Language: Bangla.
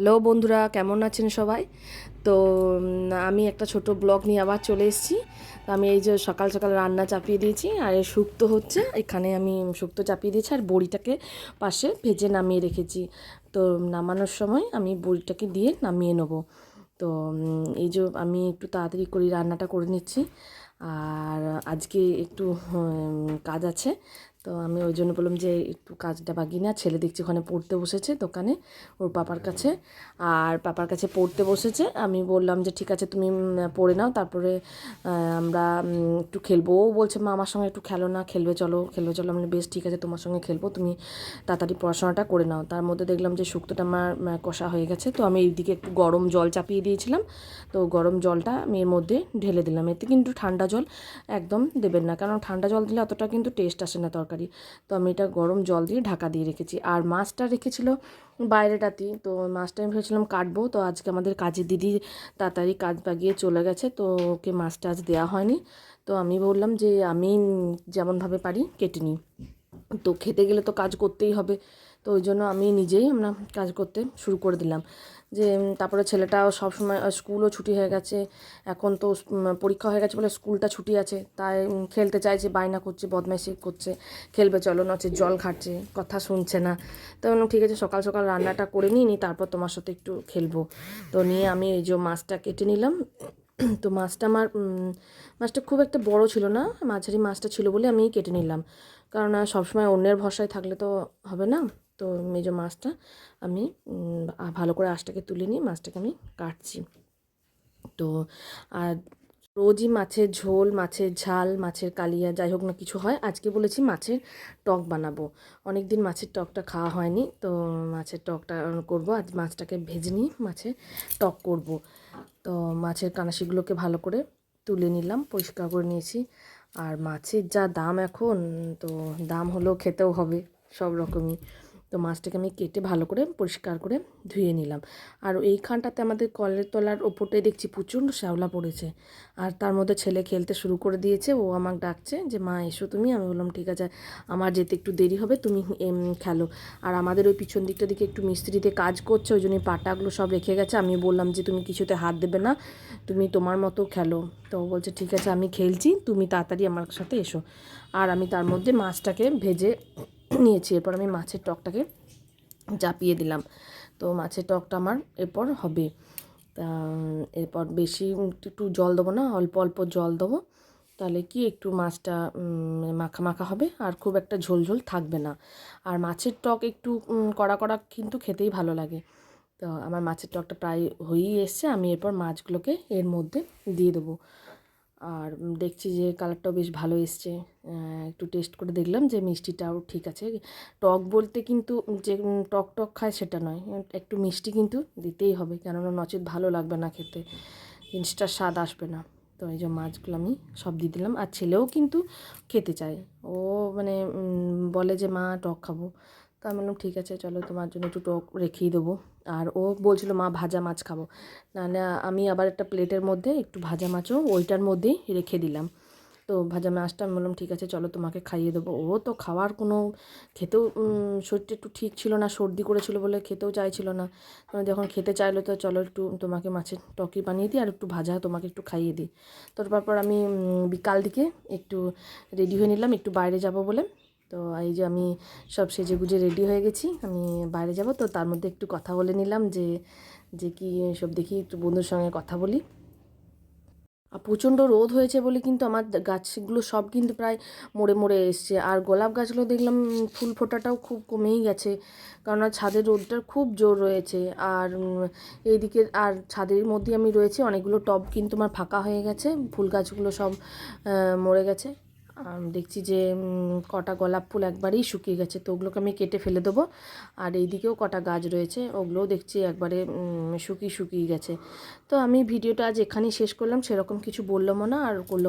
হ্যালো বন্ধুরা, কেমন আছেন সবাই? তো আমি একটা ছোট ব্লগ নিয়ে আবার চলে এসেছি। তো আমি এই যে সকাল সকাল রান্না চাপিয়ে দিয়েছি, আর শুক্তো হচ্ছে, এখানে আমি শুক্তো চাপিয়ে দিয়েছি, আর বড়িটাকে পাশে ভেজে নামিয়ে রেখেছি। তো, নামানোর সময় আমি বড়িটাকে দিয়ে নামিয়ে নেব। তো এই যে আমি একটু তাড়াতাড়ি করে রান্নাটা করে নিচ্ছি। আর আজকে একটু কাজ আছে। তো আমি ওই জন্য বললাম যে একটু কাজটা বাগিয়ে না, ছেলে দেখছি ওখানে পড়তে বসেছে দোকানে, ওর পাপার কাছে। আর পাপার কাছে পড়তে বসেছে, আমি বললাম যে ঠিক আছে তুমি পড়ে নাও, তারপরে আমরা একটু খেলব। ও বলছে, মা, আমার সঙ্গে একটু খেলো না, খেলবে, চলো খেলবে, চলো। আমি বেশ, ঠিক আছে, তোমার সঙ্গে খেলব, তুমি তাড়াতাড়ি পড়াশোনাটা করে নাও। তার মধ্যে দেখলাম যে শুক্তোটা আমার কষা হয়ে গেছে। তো আমি এইদিকে একটু গরম জল চাপিয়ে দিয়েছিলাম। তো গরম জলটা আমি এর মধ্যে ঢেলে দিলাম। এতে কিন্তু ঠান্ডা জল একদম দেবেন না। কারণ ঠান্ডা জল দিলে অতটা কিন্তু টেস্ট আসে না তরকারি। তো আমি এটা গরম জল দিয়ে ঢাকা দিয়ে রেখেছি। আর মাছটা রেখেছিল বাইরেটাতেই তো মাছটা আমি ভেবেছিলাম কাটবো। তো আজকে আমাদের কাজের দিদি তাড়াতাড়ি কাজ বাগিয়ে চলে গেছে। তো ওকে মাছটা আজ দেওয়া হয়নি। তো আমি বললাম যে আমি যেমনভাবে পারি কেটে নিই। তো খেতে গেলে তো কাজ করতেই হবে। তো ওই জন্য আমি নিজেই আমরা কাজ করতে শুরু করে দিলাম। যে তারপরে ছেলেটাও সবসময় স্কুলও ছুটি হয়ে গেছে। এখন তো পরীক্ষা হয়ে গেছে বলে স্কুলটা ছুটি আছে। তাই খেলতে চাইছে, বায়না করছে, বদমাইশি করছে। খেলবে, চলো নচ্ছে জল খাচ্ছে, কথা শুনছে না। তো ঠিক আছে, সকাল সকাল রান্নাটা করে নিই নি, তারপর তোমার সাথে একটু খেলব। তো নিয়ে আমি এই যে মাছটা কেটে নিলাম। তো মাছটা আমার মাছটা খুব একটা বড় ছিল না, মাঝারি মাছটা ছিল বলে আমি কেটে নিলাম। কারণ সবসময় অন্যের ভরসায় থাকলে তো হবে না, তো মেজো মাছটা আমি ভালো করে আঁশটাকে তুলে নিয়ে মাছটাকে আমি কাটছি। তো, আর রোজই মাছের ঝোল, মাছের ঝাল, মাছের কালিয়া, যাই হোক না কিছু হয়। আজকে বলেছি মাছের টক বানাবো। অনেক দিন মাছের টকটা খাওয়া হয়নি, তো মাছের টকটা করব। আজ মাছটাকে ভেজে নিয়ে মাছের টক করব। তো মাছের কানাশিগুলোকে ভালো করে তুলে নিলাম, পরিষ্কার করে নিয়েছি। আর মাছের যা দাম এখন, তো দাম হলেও খেতেও হবে, সব রকমই। তো মাছটাকে আমি কেটে ভালো করে পরিষ্কার করে ধুয়ে নিলাম। আর এইখানটাতে আমাদের কলের তলার ওপরটাই দেখছি প্রচণ্ড শ্যাওলা পড়েছে। আর তার মধ্যে ছেলে খেলতে শুরু করে দিয়েছে, ও আমাকে ডাকছে যে, মা, এসো তুমি। আমি বললাম, ঠিক আছে, আমার যেতে একটু দেরি হবে, তুমি খেলো। আর আমাদের ওই পিছন দিকটা দিকে একটু মিস্ত্রিতে কাজ করছে, ওই জন্য পাটাগুলো সব রেখে গেছে। আমি বললাম যে, তুমি কিছুতে হাত দেবে না, তুমি তোমার মতো খেলো। তো বলছে, ঠিক আছে, আমি খেলছি, তুমি তাড়াতাড়ি আমার সাথে এসো। আর আমি তার মধ্যে মাছটাকে ভেজে নিয়েছি, এরপর আমি মাছের টকটাকে চাপিয়ে দিলাম। তো মাছের টকটা আমার এরপর হবে। তা, এরপর বেশি একটু জল দেবো না, অল্প অল্প জল দেবো। তাহলে কি একটু মাছটা মাখা মাখা হবে, আর খুব একটা ঝোল ঝোল থাকবে না। আর মাছের টক একটু কড়া কড়া কিন্তু খেতেই ভালো লাগে। তো আমার মাছের টকটা প্রায় হয়েই এসছে, আমি এরপর মাছগুলোকে এর মধ্যে দিয়ে দেবো। আর দেখছি যে কালারটাও বেশ ভালো এসছে। একটু টেস্ট করে দেখলাম যে মিষ্টিটাও ঠিক আছে। টক বলতে কিন্তু যে টক টক খায় সেটা নয়। একটু মিষ্টি কিন্তু দিতেই হবে, কেননা নচেত ভালো লাগবে না খেতে। জিনিসটার স্বাদ আসবে না। তো এই যে মাছগুলো আমি সব দিয়ে দিলাম। আর ছেলেও কিন্তু খেতে চায়। ও মানে বলে যে, মা, টক খাব। তো আমি বললাম, ঠিক আছে, চলো তোমার জন্য একটু টক রেখেই দেবো। আর ও বলছিল, মা, ভাজা মাছ খাব। না না আমি আবার একটা প্লেটের মধ্যে একটু ভাজা মাছও ওইটার মধ্যেই রেখে দিলাম। তো ভাজা মাছটা আমি বললাম, ঠিক আছে, চলো তোমাকে খাইয়ে দেবো। ও তো খাওয়ার কোনো খেতেও শরীরটা একটু ঠিক ছিল না, সর্দি করেছিল বলে খেতেও চাইছিল না। যখন খেতে চাইলো, তো চলো একটু তোমাকে মাছের টকি বানিয়ে দিই আর একটু ভাজা তোমাকে একটু খাইয়ে দিই। তো তারপর আমি বিকাল দিকে একটু রেডি হয়ে নিলাম, একটু বাইরে যাব বলে। তো এই যে আমি সব সেজে গুজে রেডি হয়ে গেছি, আমি বাইরে যাব। তো তার মধ্যে একটু কথা বলে নিলাম যে যে কি সব দেখি, একটু বন্ধুর সঙ্গে কথা বলি। আর প্রচণ্ড রোদ হয়েছে বলে কিন্তু আমার গাছগুলো সব কিন্তু প্রায় মরে মরে এসছে। আর গোলাপ গাছগুলো দেখলাম ফুল ফোটাটাও খুব কমেই গেছে, কারণ ছাদের রোদটার খুব জোর রয়েছে। আর এইদিকে আর ছাদের মধ্যে আমি রয়েছি, অনেকগুলো টব কিন্তু আমার ফাঁকা হয়ে গেছে, ফুল গাছগুলো সব মরে গেছে। দেখছি যে কটা গোলাপ ফুল একবারেই শুকিয়ে গেছে, তো ওগুলোকে আমি কেটে ফেলে দেবো। আর এইদিকেও কটা গাছ রয়েছে, ওগুলোও দেখছি একবারে শুকিয়ে শুকিয়ে গেছে। তো আমি ভিডিওটা আজ এখানেই শেষ করলাম, সেরকম কিছু বললামও না আর করল